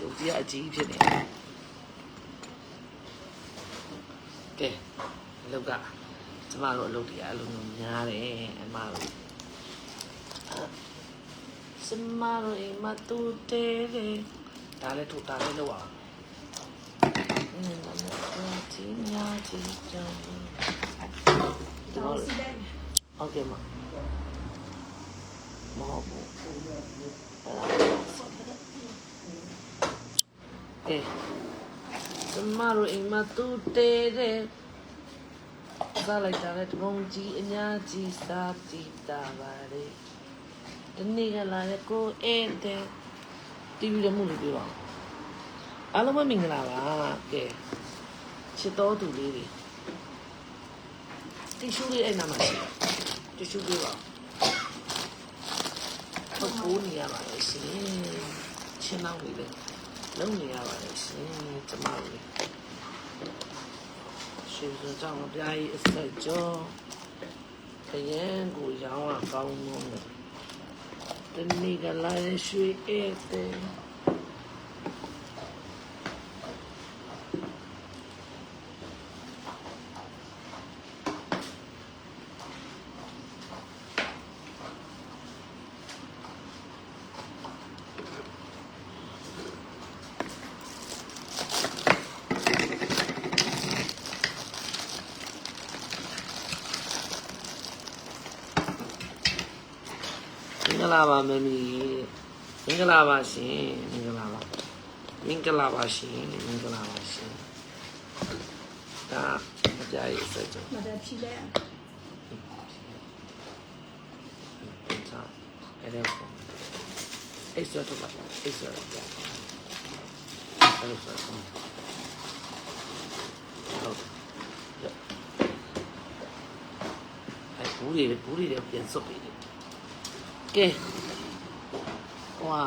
ရုပ်ကြီးကအကြီးဖြစ်နေကဲအလုပ်ကကျမတို့အလုပ်တွေကအဲ့လိုမျိုးများတယ်အမတို့စမတို့အိမ်မတူတဲတယ်ဒါလည်းထုတ်ဒါလည်းလောက်အောင်အင်းဒါလည်းချင်းညာချင်းကြောင်းတော့စီလိုက်ဟုတ်ကဲ့မမဟုတ်ဘူး အဲကျမတို့အိမ်မှာတူတဲတဲ့စားလိုက်တာလည်းတပုံကြီးအများကြီးစားကြည့်တာပါလေဒီနေ့ကလာတဲ့ကိုဧည့်တဲ့တီဗီရမှုလို့ပြောပါဦးအားလုံးပဲမင်္ဂလာပါကဲချစ်တော်သူလေးတွေတီရှူးလေးအဲ့နာမှာရှိတယ်တီရှူးလေးပါဟုတ်ကိုးနေရပါလေရှင်ချင်းနောက်လေး လေလုံးနေရပါလေရှင်ကျမတို့ရှင်စကြောင့်အပြားကြီးအဆက်ကြောတရန်ကိုရောင်းရကောင်းလို့တနေ့ကလာရရွှေဧည့်တဲ့မ လာပါမမီမင်္ဂလာပါရှင်မင်္ဂလာပါမင်္ဂလာပါရှင်မင်္ဂလာပါရှင်ဒါအပြားကြီးစက်ကြမတက်ဖြီးလိုက်ပြန်စားအဲ့ဒါကိုအဲ့စက်တော့အဲ့စက်တော့ပြန်အဲ့လိုဆက်ဆုံးဟုတ်အဲ့ဘူးတွေဘူးတွေပြန်စွတ်ပြီ ကဲဟိုဟာ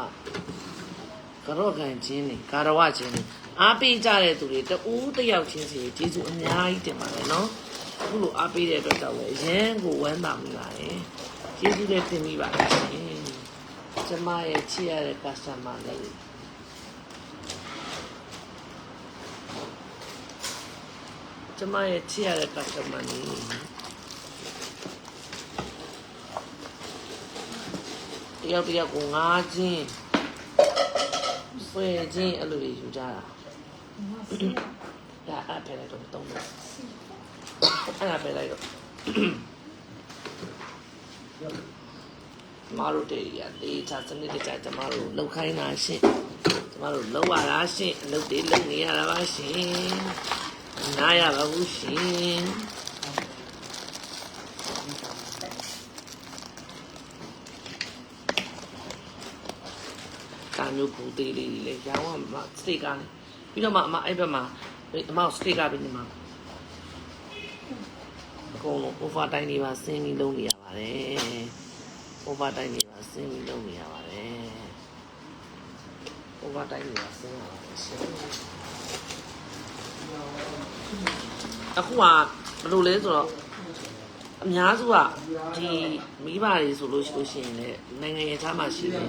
ကတော့ကန်ချင်းနေကာရဝချင်းနေအားပေးကြတဲ့သူတွေတူးတစ်ယောက်ချင်းစီကျေးဇူးအများကြီးတင်ပါတယ်နော်အခုလိုအားပေးတဲ့အတွက်ကြောင့်လည်းအရန်ကိုဝမ်းသာမိပါတယ်ကျေးဇူးလည်းတင်မိပါတယ်ရှင်ကျမရဲ့ချစ်ရတဲ့ customer လေးကျမရဲ့ချစ်ရတဲ့ customer လေး တယောက်တယောက်ကိုငါးချင်းဆွဲချင်းအဲ့လိုတွေယူကြတာဒါအပ်ဖယ်လိုက်တော့မတုံးတော့အဲ့ဒါဖယ်လိုက်တော့ကျမတို့တေးရတေးချစနစ်တကျကျမတို့လောက်ခိုင်းတာရှင့်ကျမတို့လောက်ရတာရှင့်အလုပ်တွေလုပ်နေရတာပါရှင်နားရပါဘူးရှင် မျိုးပူသေးလေးတွေလည်းရောင်းရမှာစတေကာနဲ့ပြီးတော့မှအမအဲ့ဘက်မှာအမစတေကာပြီးနေမှာအကုန်လုံး over time တွေပါဆင်းပြီးလုံးနေရပါတယ် over time တွေပါဆင်းပြီးလုံးနေရပါတယ် over time တွေပါဆင်းရပါတယ်ရှင်အခုကဘယ်လိုလဲဆိုတော့အများစုကဒီမိဘတွေဆိုလို့ရှိလို့ရှိရင်လည်းနိုင်ငံရေးသားမှရှိတယ်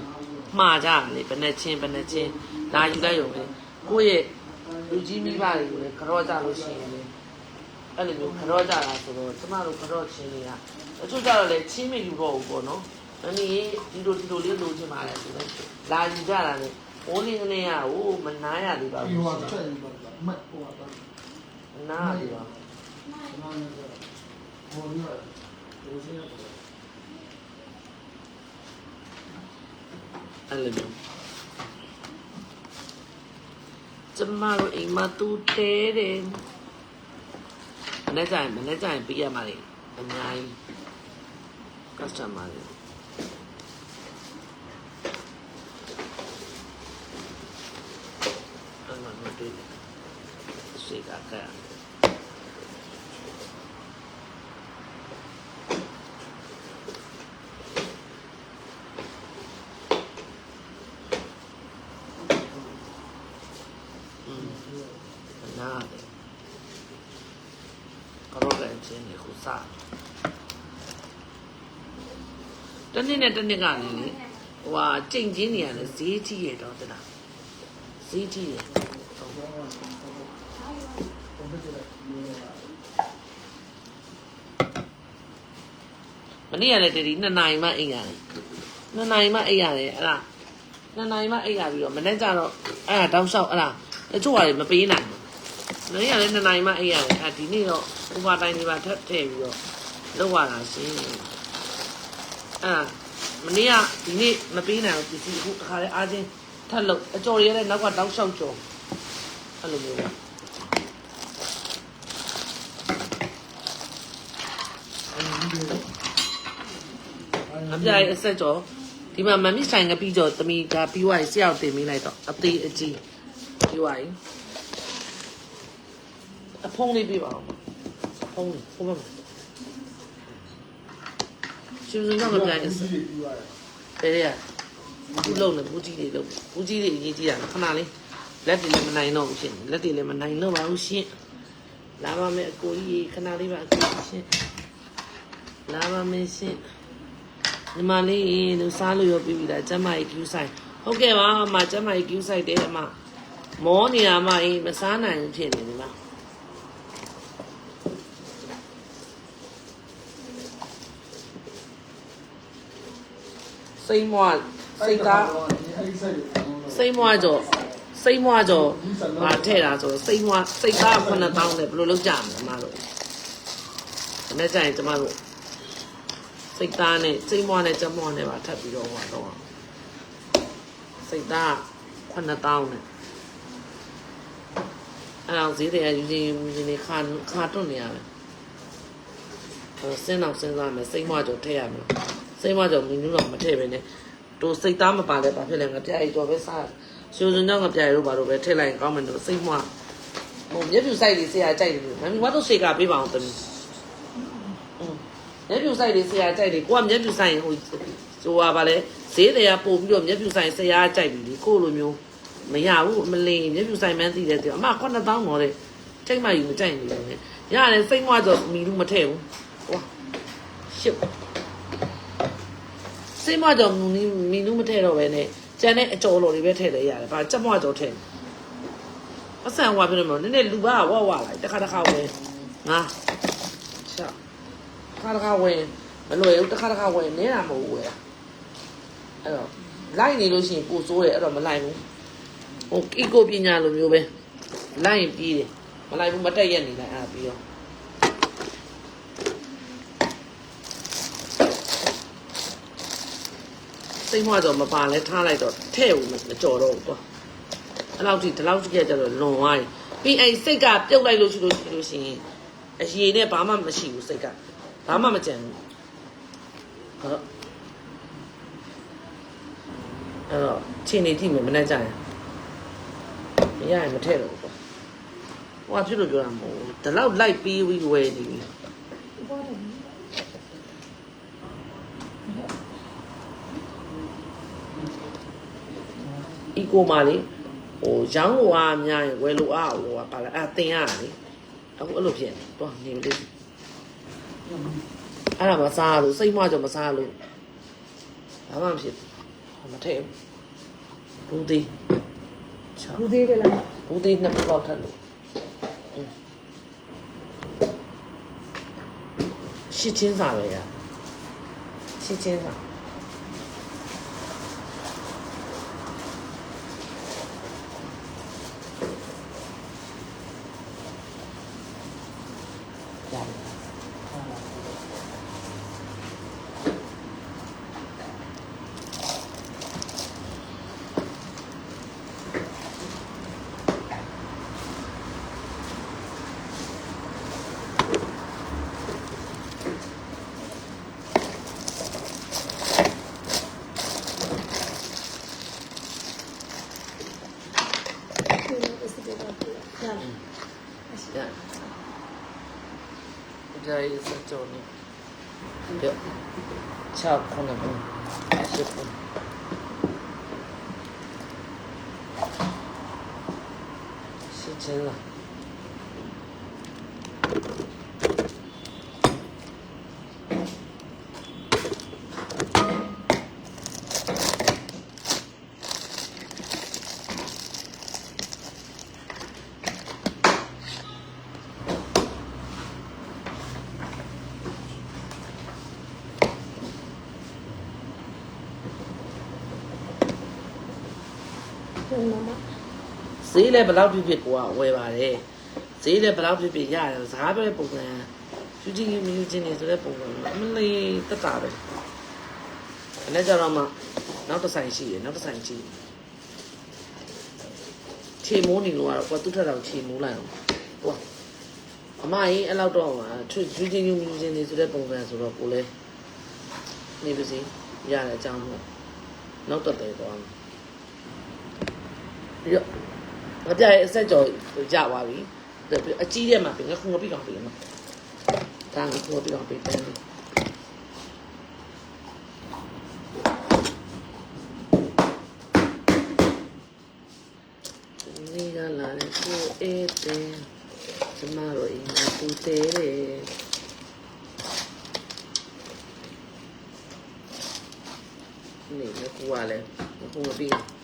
မှားကြတယ်လေဘယ်နဲ့ချင်းဘယ်နဲ့ချင်းလာယူလိုက်ရုံပဲကိုယ့်ရဲ့လူကြီးမိဘတွေကိုလည်းကြော့ကြလို့ရှိရင်လည်းအဲ့လိုမျိုးကြော့ကြတာဆိုတော့ကျမတို့ကြော့ချင်းတွေကတချို့ကြတော့လည်းချင်းမယူတော့ဘူးပေါ့နော်မမီဒီလိုဒီလိုလေးလိုချင်ပါလေဆိုတော့လာယူကြတာလေဘိုးလေးကနေရဟိုမနာရသေးပါဒီဘူးဟိုကချက်ပြီးတော့မတ်ဟိုကတော့မနာရသေးပါဘူးနားနေတော့ဟိုမျိုးဟိုစင်းတော့ အဲ့လိုမျိုးကျမတို့အိမ်မှာတူတဲတယ်မနေ့ကျရင်မနေ့ကျရင်ပြရမှာလေအများကြီး customer တွေအဲ့မှာမတွေ့ဘူးစိတ်ကကဲอืม နားတယ်ကတော့လည်းချင်းနေခုစားတနေ့နဲ့တနေ့ကလည်းလေဟိုဟာကြိမ်ချင်းနေရလဲဈေးကြီးရတော့တလားဈဈေးကြီးတယ်မနေ့ကလည်းတည်းဒီ2နာရီမှအိမ်ရတယ်2နာရီမှအိမ်ရတယ်အဲ့ဒါ2နာရီမှအိမ်ရပြီးတော့မနေ့ကျတော့အဲ့ဒါတောက်လျှောက်အဲ့ဒါ တချို့ဟာတွေမပေးနိုင်ဘူးမနေ့ကလည်း2နာရီမှအိမ်ရတယ်အဲ့ဒီနေ့တော့ဥပတိုင်းဒီပါထပ်ထည့်ပြီးတော့လောက်ရတာရှင်အဲ့ဒါမနေ့ကဒီနေ့မပေးနိုင်ဘူးပစ္စည်းအခုတစ်ခါလဲအားချင်းထပ်လို့အကျော်ရရဲ့နောက်ကတောက်လျှောက်ကျော်အဲ့လိုမျိုးပါအပြားရဲ့အဆက်ကျော်ဒီမှာမမစ်ဆိုင်ကပြီးကျော်တမီကပြီးွားရင်ဆရာကိုတင်မိလိုက်တော့အသေးအကြီး ပြီးွားရင်အဖုံးလေးပြပါအောင်အဖုံးလေးဟိုဘက်မှာရှင်စံတော့ပြားရဲ့ဘယ်ရဘူးလုံးနဲ့ဘူးကြီးတွေလုံးဘူးကြီးတွေအရေးကြီးတာခဏလေးလက်တွေလည်းမနိုင်တော့ဘူးရှင်လက်တွေလည်းမနိုင်တော့ပါဘူးရှင်လာပါမယ်အကိုကြီးခဏလေးပါအကိုကြီးရှင်လာပါမယ်ရှင်ညီမလေးသူစားလို့ရပြီပြီလားကျမကြီး queue site ဟုတ်ကဲ့ပါအမကျမကြီး queue site တဲ့အမ မောနေရမအေးမစားနိုင်ဘူးဖြစ်နေဒီမှာစိတ်မွားစိတ်သားစိတ်မွားကြောစိတ်မွားကြောဟာထည့်တာဆိုတော့စိတ်မွားစိတ်သား9000နဲ့ဘယ်လိုလုပ်ကြမလဲအမတို့ဒီနေ့ကျရင်ကျမတို့စိတ်သားနဲ့စိတ်မွားနဲ့ကြက်မွားနဲ့ပါထပ်ပြီးတော့ဟောတော့စိတ်သား9000နဲ့ အဲ့တော့ဈေးတွေကယူချင်းယူချင်းနေခါခါတွန့်နေရတယ်ဟိုစင်းတော့စဉ်းစားမယ်စိတ်မွားကြောထည့်ရမယ်စိတ်မွားကြောမင်းတို့တော့မထည့်ပဲနဲ့တို့စိတ်သားမပါလဲဘာဖြစ်လဲငါပြရီကြောပဲစားရှိုးစင်းတော့ငါပြရီတို့ဘာလို့ပဲထည့်လိုက်ရင်ကောင်းမယ်တို့စိတ်မွားဟိုမျက်ဖြူဆိုင်လေးဆရာကြိုက်တယ်မမီမတို့ရှေကပေးပါအောင်တမီးမျက်ပြူဆိုင်တွေဆရာကြိုက်တယ်ကိုကမျက်ပြူဆိုင်ဟိုဟိုဟာဗာလဲဈေးတွေကပို့ပြီးတော့မျက်ပြူဆိုင်ဆရာကြိုက်ပြီလေကိုလိုမျိုး မရဘူးမလင်းမျက်ပြူဆိုင်မှန်းသိတယ်တဲ့အမ9000တော့တဲ့ချိန်မှယူမကြိုက်နေတယ်ရတယ်စိတ်မွားတော့မီလူမထည့်ဘူးဟွာရှစ်စိတ်မွားတော့မီမီလူမထည့်တော့ပဲနဲ့ကျန်တဲ့အကျော်လိုတွေပဲထည့်လဲရတယ်ဗာချက်မွားတော့ထည့်အဆန်ဟွာပြနေမလို့နည်းနည်းလူပါဝဝလိုက်တစ်ခါတစ်ခါပဲငါချောက်တစ်ခါတစ်ခါဝင်မလွယ်ဘူးတစ်ခါတစ်ခါဝင်နေတာမဟုတ်ဘူးလေအဲ့တော့လိုက်နေလို့ရှိရင်ပိုစိုးတယ်အဲ့တော့မလိုက်ဘူး ဟိုအီကိုပညာလိုမျိုးပဲလိုက်ရင်ပြီးတယ်မလိုက်ဘူးမတက်ရက်နေလိုက်အဲ့ဒါပြီးတော့စိတ်မွားတော့မပါလဲထားလိုက်တော့ထဲ့ဘူးမကြော်တော့ဘူးကွာအဲ့လောက်ထိဒီလောက်ကြီးကြတော့လွန်သွားပြီပြီးအဲ့စိတ်ကပြုတ်လိုက်လို့ရှိလို့ရှိလို့ရှိရင်အရေနဲ့ဘာမှမရှိဘူးစိတ်ကဘာမှမကြံဘူးဟုတ်အဲ့တော့ချိန်နေကြည့်မယ်မနေ့ကျရင် မရရင်မထည့်တော့ဘူးကွာဟိုကဖြစ်လို့ပြောတာမဟုတ်ဘူးဒီလောက်လိုက်ပြီးဝီဝယ်နေပြီအီကိုမာလေဟိုရောင်းဟိုအားများရင်ဝယ်လို့အားဟိုကပါလာအဲ့တင်ရတယ်လေအခုအဲ့လိုဖြစ်နေတော့နေလေးအဲ့ဒါမစားလို့စိတ်မကြောင့်မစားလို့ဘာမှမဖြစ်ဘူးမထည့်ဘူးဘူးသေး ချောင်းဘူးသေးတယ်လားဘူးသေးနှစ်ပေါက်ထပ်လို့อืมရှစ်ချင်းစာပဲရရှစ်ချင်းစာရတယ် ရကြရစကြောနေပြချောက်ခုနကရှစ်ခုရှစ် ချင်းလားဟုတ်မမဈေးလည်းဘယ်လောက်ဖြစ်ဖြစ်ကိုကဝယ်ပါတယ်ဈေးလည်းဘယ်လောက်ဖြစ်ဖြစ်ရတယ်စကားပြောတဲ့ပုံစံယူကြည့်မြူချင်းနေဆိုတဲ့ပုံစံအမလေးတက်တာပဲအဲ့ဒါကြတော့မှနောက်တစ်ဆိုင်ရှိတယ်နောက်တစ်ဆိုင်ရှိတယ်ခြေမိုးနေလို့ကတော့ကိုကသူ့ထက်တော့ခြေမိုးလိုက်အောင်ဟိုအမကြီးအဲ့လောက်တော့ချွတ်ယူချင်းမြူချင်းနေဆိုတဲ့ပုံစံဆိုတော့ကိုလည်းနေပါစေရတယ်အကြောင်းမို့နောက်တက်တယ်တော့ ပြီးတော့ငါပြရဲ့အဆက်ကြော်ကြသွားပြီအကြီးတဲ့မှာပြင်ငါခုငါပြကောင်ပြင်မှာဒါငါခုငါပြကောင်ပြင်တန်းတယ်နေကလာတဲ့ကိုအေးတဲ့ကျမတို့အိမ်မှာပူသေးတယ်နေငါခုကလည်းခုငါပြကောင်လင်းငါခုငါပြကောင်တော့ဘူးသေးတွေရှိသေးလားငါကငါပြီး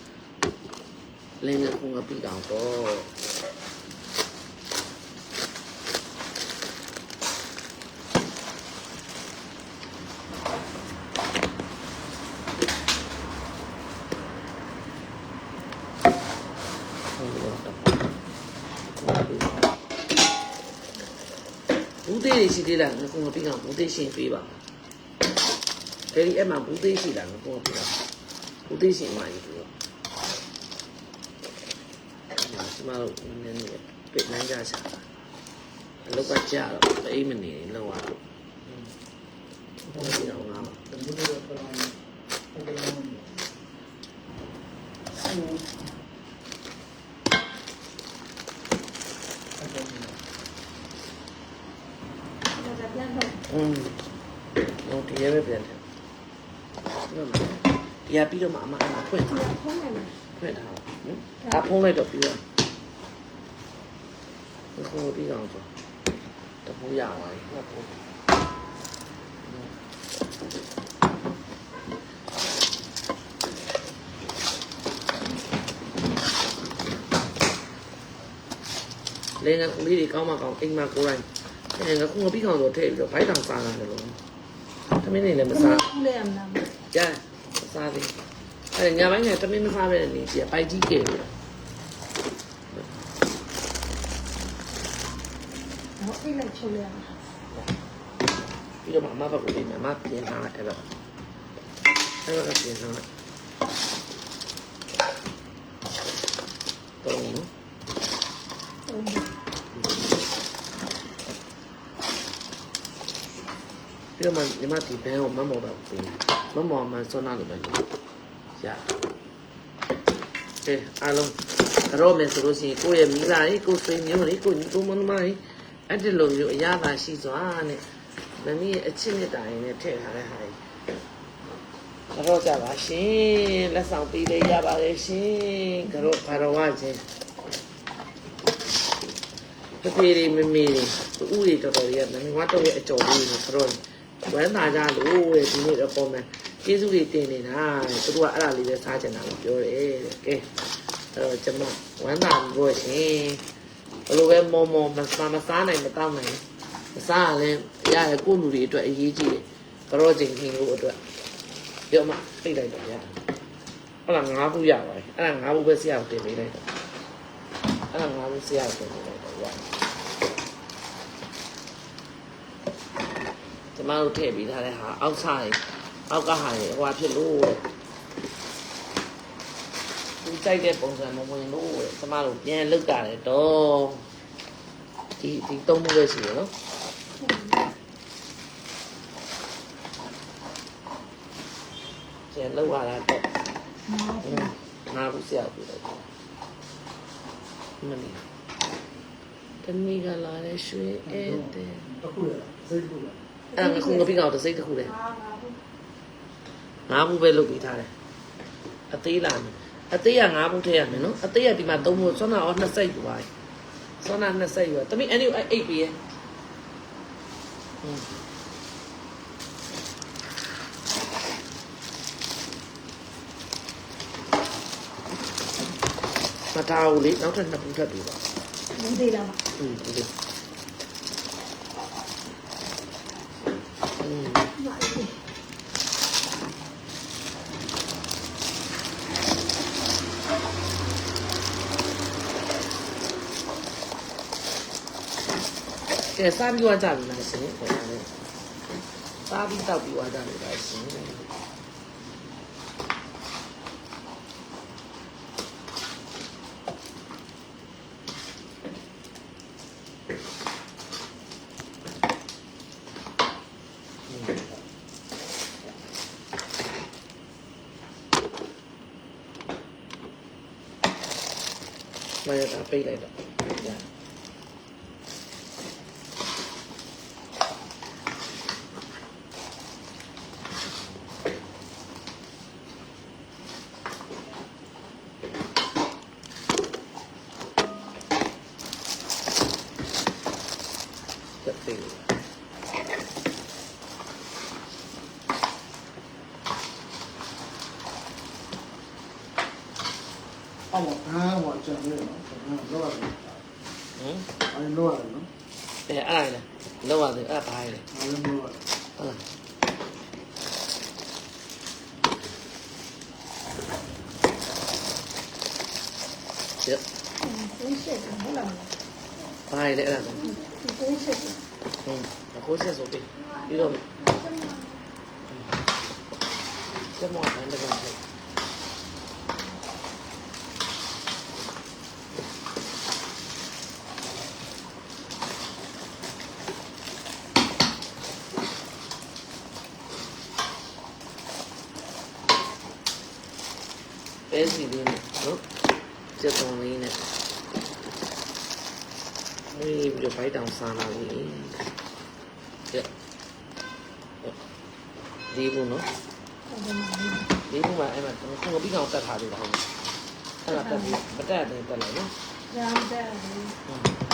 တော့ဘူးသေးရှင်ပေးပါဒယ်ဒီအဲ့မှာဘူးသေးရှိလားငါကငါပြီးတော့ဘူးသေးရှင်မှရေးပြီး တော့ဒီမှာတော့နည်းနည်းပြစ်နှမ်းကြချာအလောက်ကကြာတော့အိမ်မနေလောက်ရတော့ဘူးပြီးတော့ငါတမီးတို့ကလည်းဟုတ်ကဲ့ဟုတ်ကဲ့ဒါကပြန်တော့อืมတော့ဒီရဲပဲပြန်တယ်နော်ဒီရပြီးတော့မှအမအမဖွင့်ဒီထားဖုန်းနဲ့ဖွင့်ထားနော်အဖုံးလိုက်တော့ပြီးတော့ဘယ်ကိုပြီးတော့ဆိုတပူရပါလေဟုတ်ဘူးလေငါ ကလေးတွေကောင်းမကောင်းအိမ်မှာကိုယ်တိုင်အဲငါကငါပြီးကောင်ဆိုထည့်ပြီးတော့ဘိုက်တောင်စားရတယ်လို့သမင်းနေလည်းမစားဘူးလေအမလားကြမစားသေးအဲညပိုင်းကသမင်းမစားပဲ နေကြည့်ပိုက်ကြီးကဲလို့ဟောအိတ်လိုက်ချိုးရအောင်ပြီးတော့မမဘက်ကိုပြင်မယ်မပြင်ထားလိုက်အဲ့တော့အဲ့တော့ပြင်ထားလိုက်တော့နော်ဟုတ်ပြီးတော့မှညီမဒီဘန်းကိုမမောတော့ပြင်မမောမှစွမ်းနာလို့ပဲရအဲအားလုံးတော့မယ်ဆိုလို့ရှိရင်ကိုယ့်ရဲ့မိသားလေးကိုယ်ဆွေမျိုးလေးကိုညီကိုမမလေး အဲ့ဒီလိုမျိုးအရသာရှိစွာနဲ့မမီးရဲ့အချစ်မြတ်တာရင်နဲ့ထည့်ထားတဲ့ဟာကြီးကတော့ကြပါရှင်လက်ဆောင်ပေးလေးရပါတယ်ရှင်ကတော့ဘာတော်ဝချင်းတပြေရီမမေရီဥရီတော်တော်ကြီးကမင်းဝတ်တော့ရဲ့အကြော်လေးကိုကတော့ဝမ်းသာကြလို့တဲ့ဒီနေ့တော့ပုံမှန်ကျေးဇူးတွေတင်နေတာသူတို့ကအဲ့ဒါလေးပဲစားကြတာလို့ပြောတယ်တဲ့ကဲအဲ့တော့ကျွန်မဝမ်းသာလို့ရှင် ဘယ်လိုပဲမောမောမစားမစားနိုင်မတောင်းနိုင်မစားရလဲရတယ်ကိုယ့်လူတွေအတွက်အရေးကြီးတယ်ကတော့ချိန်ခင်လို့အတွက်ပြောမှပြိတ်လိုက်တော့ရအဲ့ဒါငါးခုရပါတယ်အဲ့ဒါငါးခုပဲဆရာကိုတင်ပေးလိုက်တော့အဲ့ဒါငါးခုဆရာကိုတင်ပေးလိုက်တော့ရကျမတို့ထည့်ပြီးထားတဲ့ဟာအောက်စားတွေအောက်ကဟာတွေဟိုဟာဖြစ်လို့တဲ့သူ ကြိုက်တဲ့ပုံစံမဝင်လို့တဲ့ကျမတို့ပြန်လုတ်တာလေတော့ဒီဒီသုံးမှုပဲရှိရနော်ပြန်လုတ်ရတာတော့ငါဘူးဆရာပြလိုက်တယ်မနီတမီကလာတဲ့ရွှေဧည့်တဲ့တခုရစိတ်ကူရအဲ့ဒါငါခုငပိကောင်တစ်စိတ်တစ်ခုလေအာငါဘူးငါးဘူးပဲလုပ်ပြီးထားတယ်အသေးလာမယ် အသေးက9ဘုတ်ထည့်ရမယ်နော်အသေးကဒီမှာ3ဘုတ်ဆွမ်းနာအောင်20ယူပါဆွမ်းနာ20ယူပါတမိအဲ့ဒီ8ပေးရဟုတ်မထားဘူးလေနောက်ထပ်နှစ်ဘူးထပ်ပြီးပါမသေးလားမဟုတ်ဘူးလေอืม ကဲစားပြီးသွားကြပြီလားရှင်ခေါ်ရတယ်စားပြီးတောက်ပြီးသွားကြပြီလားရှင်မရတာပိတ်လိုက်တော့ညာ တက်သေးတယ် အော်ဘာဟောကြံနေနော်လောရတယ် ဟမ် အဲလောရတယ်နော် အဲအဲ့ဒါလေလောက်ရတယ်အဲ့ဒါဘာလဲ အဲလောရတယ် ဟုတ်လားကျက် ဘင်းရှက်တယ်ဟုတ်လား ဘာလဲအဲ့ဒါဆို ဘင်းရှက်တယ် ဟုတ်အခုဆက်ဆိုပြီးပြီးတော့ကျက်မောတိုင်းတကောင်ဖြစ်ပဲစီလေးနဲ့နော်ကျက်တော်လေးနဲ့မေးပြီးတော့ဘို က်တောင်ဆာလာပြီကျက်ဒီဘူးနော်ဟုတ်တယ်မဒီဘူးမှာအဲ့မှာခုံပြီးကောင်တက်ထားသေးတာဟုတ်အဲ့ဒါတက်ပြီးမတက်တယ်တက်လိုက်နော်ရောင်းတဲ့မ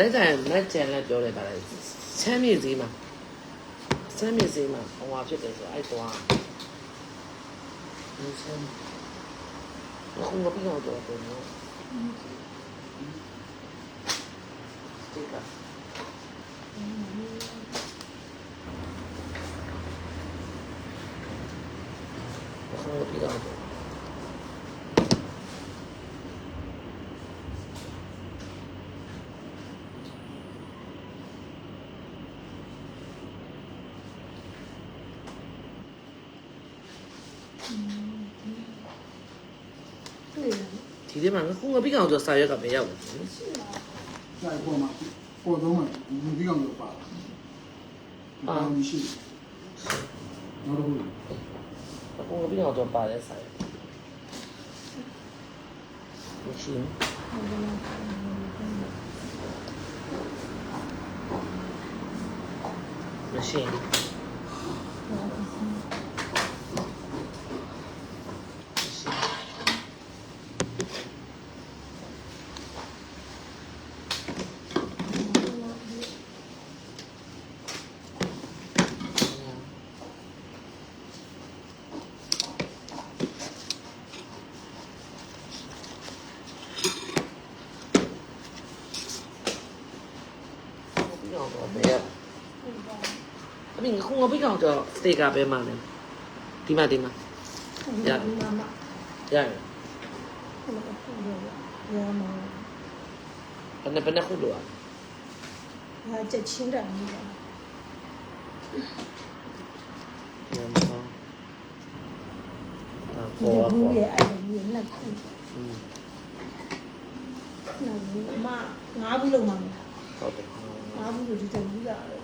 နေ့ကမနေ့ကျန်လည်းပြောလိုက်ပါလေချမ်းမြေစည်းမှာချမ်းမြေစည်းမှာဟိုဟာဖြစ်တယ်ဆိုအဲ့တော့ဒီချမ်းခုံပြီးကောင်တော့တော့နော်ဒီကခုံပြီးကောင်တော့ တွေ့တယ် ဒီ ထဲမှာကိုငါပြီးကောင်ဆိုစာရွက်ကမရောက်ဘူးစာရွက်ပေါ်မှာပေါ်တော့မှာငါပြီးကောင်ဆိုပါအာမရှိဘူးတော့ဘူးကိုငါပြီးကောင်ဆိုပါတဲ့စာရွက်မရှိဘူးမရှိဘူး ဘူးပြောတော့ဘယ်ရအမေခုံပြီးကောင်ဆိုစတေကာပဲမှာလဲဒီမှာဒီမှာ ဟုတ်တယ်မမ ရတယ် ဟုတ်တယ်ဟုတ်တယ်ရောမ ဘယ်နဲ့ဘယ်နဲ့ခုလို့อ่ะ ဟာချက်ချင်းတယ်မိတာ ညမဆောင်အာ ဒီ ပေါ် ဘူး ပေါ် ရဲ့အဲ့ဒီရဲ့နှစ်ခု อืม နော်မငါးဘူးလုံးမှာ ဟုတ်တယ်ငါးဘူးလို့ဒီတက်ဘူးလာတယ်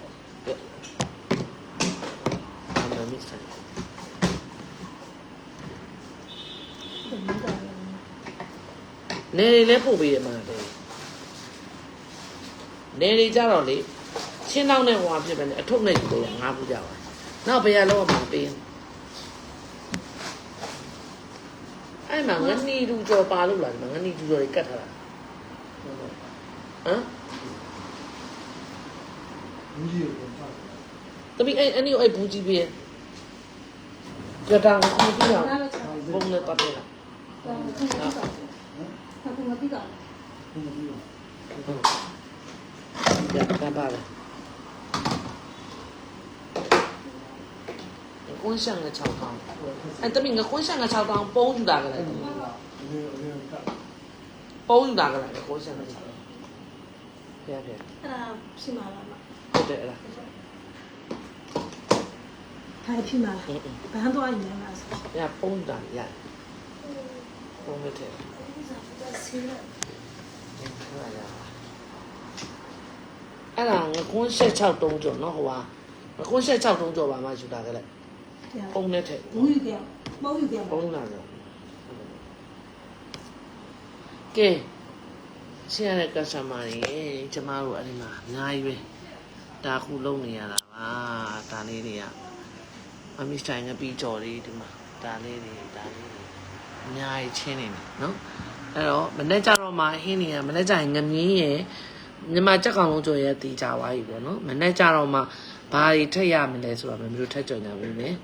အမှန်မိဆိုင်ဒီဘူးလာတယ်နေတွေလည်းပို့ပေးရမှာလေနေတွေကြတော့လေချင်းတောင်းနဲ့ဟွာဖြစ်ပဲနဲ့အထုပ်နဲ့ကြည့်လို့ငါးဘူးကြပါနောက်ဘယ်ရလောက်မှပေးအဲ့မှာငနီလူကြော်ပါလို့လားဒီမှာငနီလူကြော်တွေကတ်ထားတာဟမ် 你是有文化的。 တမီအဲ့အဲ့ဒီအဲ့ဘူးကြီးပေးကြတာကိုပြီးတော့ဘုံနဲ့ပတ်တယ်လား ဟုတ်ကဲ့ဟုတ်ကဲ့ဟုတ်ကဲ့ 什么地方？ ရတာပါလေကွန်းဆောင်က6တောင်းအဲ့တမင်ကကွန်းဆောင်က6တောင်းပုံးယူတာကလည်း ဒီလိုလေးက ပုံးယူတာကလည်းကွန်းဆော င်က6တောင်းပြပြအဲ့ဒါဖြစ်မှာလားမဟုတ်တယ်အဲ့ဒါဒါဖြစ်မှာလားအင်းအင်းဘန်းသွားရင်လည်းမလားဆိုညပုံးတာရပုံးမထည့်ဆေးရအဲ့ဒါငကွန်းဆက်6တုံးကျော်နော်ဟိုဟာငကွန်းဆက်6တုံးကျော်ပါမှယူတာကလည်းပုံးနဲ့ထည့်ဘူးယူကြမောယူကြပုံးလာတော့ကဲရှင်းရတဲ့ကစတမာတွေကျမတို့အဲ့ဒီမှာအများကြီးပဲ ဒါခုလုံးနေရတာပါဒါလေးတွေကမမီစတိုင်ငပီကြော်လေးဒီမှာဒါလေးတွေဒါလေးတွေအများကြီးချင်းနေတယ်နော်အဲ့တော့မနေ့ကျတော့မှဟင်းနေရမနေ့ကျရင်ငမြင်းရယ်မြန်မာကြက်ကောင်လုံးကြော်ရတီးကြသွားပြီပေါ့နော်မနေ့ကျတော့မှဘာတွေထက်ရမလဲဆိုတာမမျိုးထက်ကြော်ကြပြီမယ်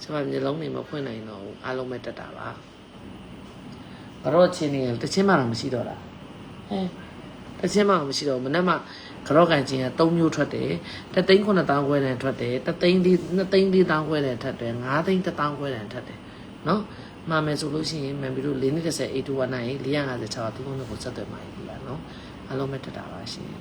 ကျမမျိုးလုံးနေမဖွင့်နိုင်တော့ဘူးအားလုံးပဲတက်တာပါကတော့ချင်းနေရတချင်းမှတော့မရှိတော့တာဟဲ့တချင်းမှတော့မရှိတော့ဘူးမနေ့မှ ကတော့ကန်ချင်းက3မျိုးထွက်တယ်တသိန်း9000ခွဲတန်ထွက်တယ်တသိန်းဒီ2သိန်း4000ခွဲတန်ထွက်တယ်5သိန်း1000ခွဲတန်ထွက်တယ်နော်မှာမယ်ဆိုလို့ရှိရင်မန်ဘီတို့490 821နိုင်456 3ခုကိုဆက်သွယ်မှာပြီလားနော်အားလုံးပဲတက်တာပါရှင်